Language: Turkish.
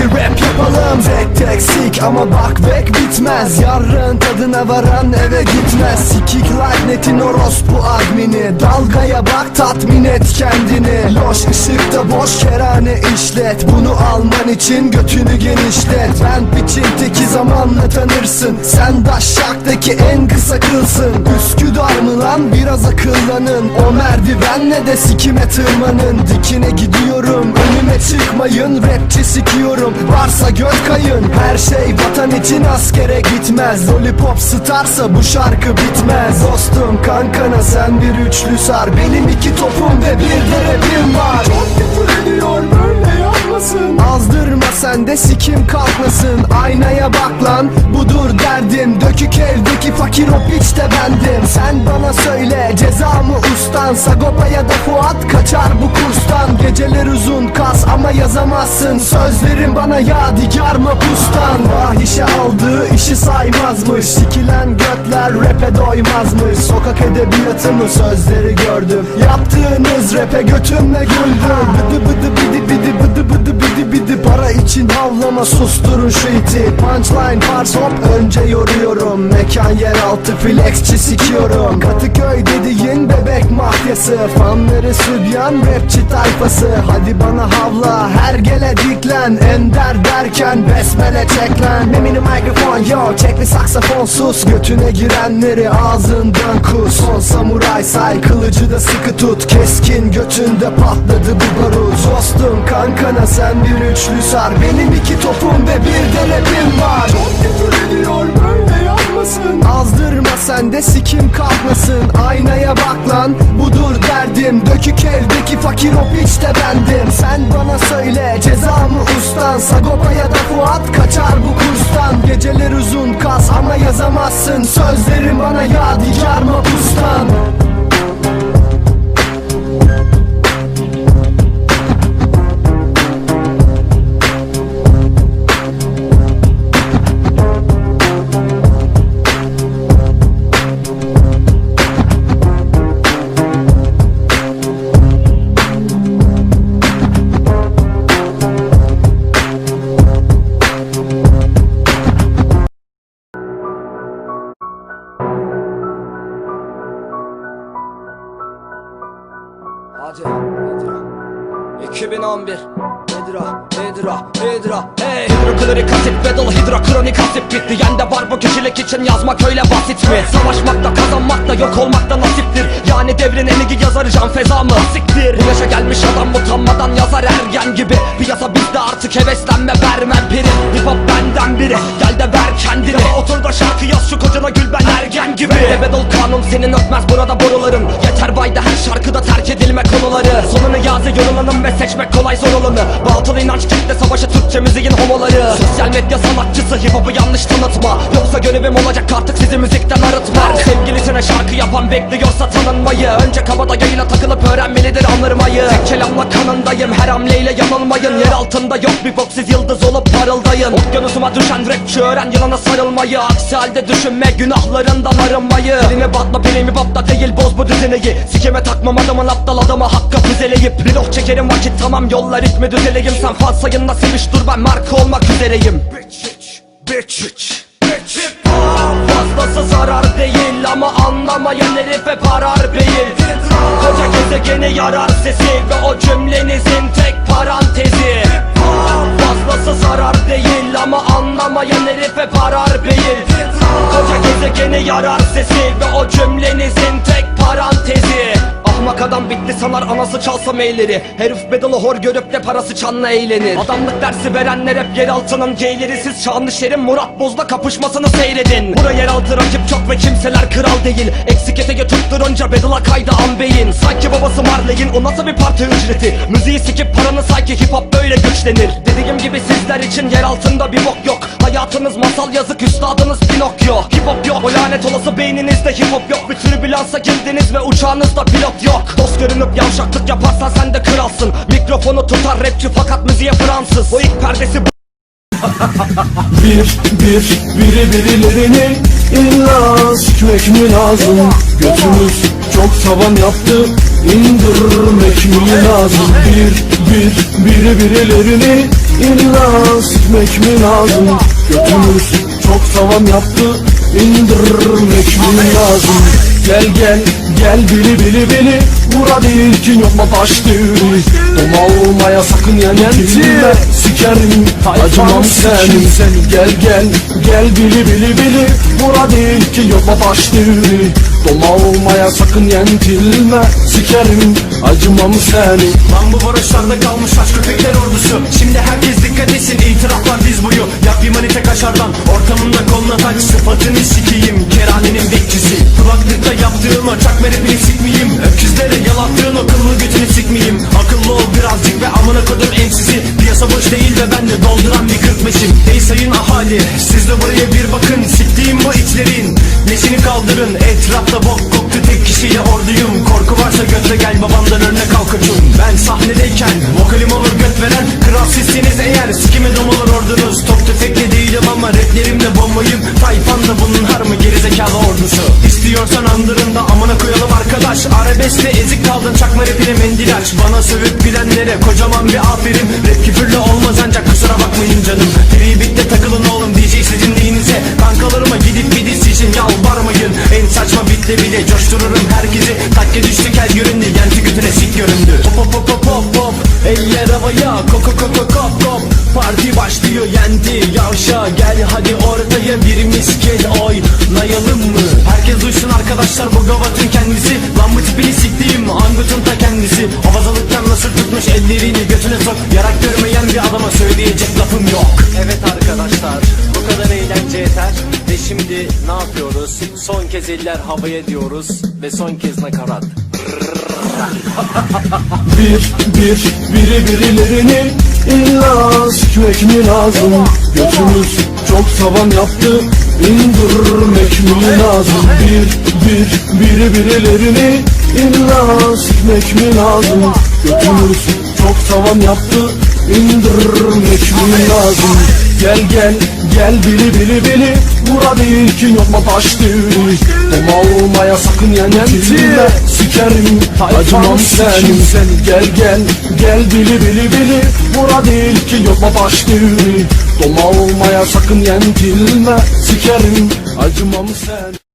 hadi rap yapalım. Tek tek sik ama bak bek bitmez. Yarın tadına varan eve gitmez. Sikik like netin orospu admini. Dalgaya bak tatmin et kendini. Loş ışıkta boş kerane işlet. Bunu alman için götünü genişlet. Ben piçin teki zamanla tanırsın. Sen daşşaktaki en kısa kılsın. Üsküdar mı lan? Biraz akıllanın. O merdivenle de sikime tırmanın. Dikine gidiyorum çıkmayın Rapçi sikiyorum. Varsa göt kayın. Her şey vatan için askere gitmez. Lollipop starsa bu şarkı bitmez. Dostum kankana sen bir üçlü sar. Benim iki topum ve bir de rapim var. Çok küfür böyle yapmasın Azdırma sen de sikim kalkmasın. Aynaya bak lan budur derdim. Dökük evdeki fakir o piç bendim. Sen bana söyle ceza mı ustan? Sagopa ya da Fuat kaçar bu kurstan yazamazsın. Sözlerim bana yadigar mapustan Fahişe aldığı işi saymazmış. Sikilen götler rap'e doymazmış. Sokak edebiyatı mı sözleri gördüm. Yaptığınız rap'e götümle güldüm. Bıdı bıdı bidi bidi bıdı bıdı bidi bidi Para için havlama susturun şu iti. Punchline bars hop önce yoruyorum. Mekan yeraltı flexçi sikiyorum. Katıköy dediğin bebek mafyası. Fanları sübyan rapçi tayfası. Hadi bana havla her gele diklen. Ender derken besmele çeklen. Memini mikrofon yo çek bir saksafon sus. Götüne girenleri ağzından kus. Son samuray say kılıcı da sıkı tut. Keskin götünde patladı bu barut. Dostum kankana sen bir üçlü sar Benim iki topum ve bir de var. Çok küfür ediyor böyle yapmasın Azdırma sen de sikim kalkmasın Aynaya bak lan budur derdim. Dökük evdeki fakir o piç de bendim. Sen bana söyle ceza mı ustan? Sagopa ya da Fuat kaçar bu kurstan. Geceler uzun kas ama yazamazsın. Sözlerim bana yadigar mapustan Hadi nedir o? 2011 Nedir o? Nedir o? Nedir o? Hey Hidroklorik asit battle hidrokronik asit bitti Yende var bu kişilik için yazmak öyle basit mi? Savaşmakta kazanmakta yok olmakta nasiptir. Yani devrin en iyi yazarı can feza mı? Siktir. Bu yaşa gelmiş adam utanmadan yazar ergen gibi. Piyasa bizde artık heveslenme vermem prim Hip hop benden biri. Gel de ver kendini. Otur da şarkı yaz şu kocana gül ben ergen gibi. Battle kanun senin ötmez burada borularım. Yeter bayda her şarkıda terk edilme konuları. Sonunu yazı yorulanım ve seçmek kolay zor olanı. Batıl inanç kitle savaşı Türkçe müziğin homoları. Sosyal medya sanatçısı hip hop'u yanlış tanıtma. Yoksa görevim olacak artık sizi müzikten arıtma Sevgilisine şarkı yapan bekliyorsa tanınmayı Önce kabadayıyla takılıp öğrenmelidir anırmayı. Tek kelamla kanındayım her hamleyle yanılmayın. Yer altında yok bir bok siz yıldız olup parıldayın. Okyanusuma düşen rapçi öğren yılana sarılmayı. Aksi halde düşünme günahlarından arınmayı. Dilime batma benim bapta değil boz bu düzeneyi. Sikime takmam adamın aptal adama hakka füzeleyip Bir oh çekerim vakit tamam yollar ritmi düzeleyim Sen fal sayınla seviş dur ben marka olmak üzereyim. Bitch bitch bitch bitch. Fazlası zarar değil ama anlamayan herife parar değil. Koca gezegeni yarar sesi ve o cümlenizin tek parantezi. Fazlası zarar değil ama anlamayan herife parar değil. Koca gezegeni yarar sesi ve o cümlenizin tek parantezi Ahmak adam bitti sanar anası çalsa meyleri. Herif bedalı hor görüp de parası çanla eğlenir. Adamlık dersi verenler hep yer altının geyleri Siz Şanlışer'in Murat Boz'la kapışmasını seyredin. Bura yeraltı rakip çok ve kimseler kral değil. Eksik etege tutturunca bedalı kaydı an beyin. Sanki babası Marley'in o nasıl bir parti ücreti? Müziği sikip paranı sanki hip hop böyle güçlenir. Dediğim gibi sizler için yer altında bir bok yok Hayatınız masal yazık üstadınız Pinokyo. Hip hop yok o lanet olası beyninizde hip hop yok. Bir türbülansa girdiniz ve uçağınızda pilot yok. Dost görünüp yavşaklık yaparsan sen de kralsın. Mikrofonu tutar rapçi fakat müziğe Fransız. O ilk perdesi bu Bir, bir, biri birilerini illa sikmek mi lazım? Götümüz çok tavan yaptı, indirmek mi lazım? Bir, bir, biri birilerini İlla sikmek mi lazım? Götümüz çok tavan yaptı. İndirmek mi lazım? Gel gel gel bili bili bili. Bura değil ki yokma taş düğünü Doma olmaya sakın yenentilme Sikerim acımam senin sen. Gel gel gel bili bili bili. Bura değil ki yokma taş düğünü Doma olmaya sakın yentilme Sikerim acımam senin Lan bu varoşlarda kalmış aç köpekler ordusu kaşardan ortamında koluna taç Sıfatını sikeyim. Keranenin bekçisi Kulaklıkta yaptığım o çakma rapini sikmeyeyim. Öküzlere yalattığın o kıllı götünü sikmeyeyim. Akıllı ol birazcık ve amına kodum emsizi Piyasa boş değil ve ben de dolduran bir 45'im Ey sayın ahali siz de buraya bir bakın Siktiğim bu itlerin Neşini kaldırın etrafta bok koktu tek kişiyle orduyum. Korku varsa götle gel babamdan örnek al koçum. Ben sahnedeyken vokalim olur göt veren Kral sizsiniz eğer. Sikime dom olur ordunuz bombayım Tayfan da bunun har mı gerizekalı ordusu? İstiyorsan andırında amına koyalım arkadaş. Arabeskle ezik kaldın çakma rapine mendil aç Bana sövüp gülenlere kocaman bir aferin. Rap küfürle olmaz ancak kusura bakmayın canım. Beat'te takılın oğlum DJ sizin dininize Kankalarıma gidip bir diz için yalvarmayın. En saçma bitle bile coştururum herkesi. Takke düştü kel göründü. Yenti götüne sik göründü. Hop hop hop hop hop hop Eller havaya. Koko koko yavşa Gel hadi ortaya birimiz gel oynayalım mı? Herkes duysun arkadaşlar bu gavatın kendisi. Lan bu tipini siktiğim angutun ta kendisi. Havazalıktan nasıl tutmuş ellerini götüne sok. Yarak görmeyen bir adama söyleyecek lafım yok. Evet arkadaşlar bu kadar eğlence yeter. Ve şimdi ne yapıyoruz? Son kez eller havaya diyoruz ve son kez nakarat. Bir bir biri birilerini illa sikmek mi lazım? Götümüz çok tavan yaptı. İndirmek mi lazım? Bir bir biri birilerini illa sikmek mi lazım? Götümüz çok tavan yaptı indirmek mi lazım. Gel gel gel bili bili bili. Bura değil ki yokma taş düğünü Doma olmaya sakın yenentilme Sikerim acımam senin sen Gel gel gel bili bili bili. Bura değil ki yokma taş düğünü Doma olmaya sakın yentilme Sikerim acımam sen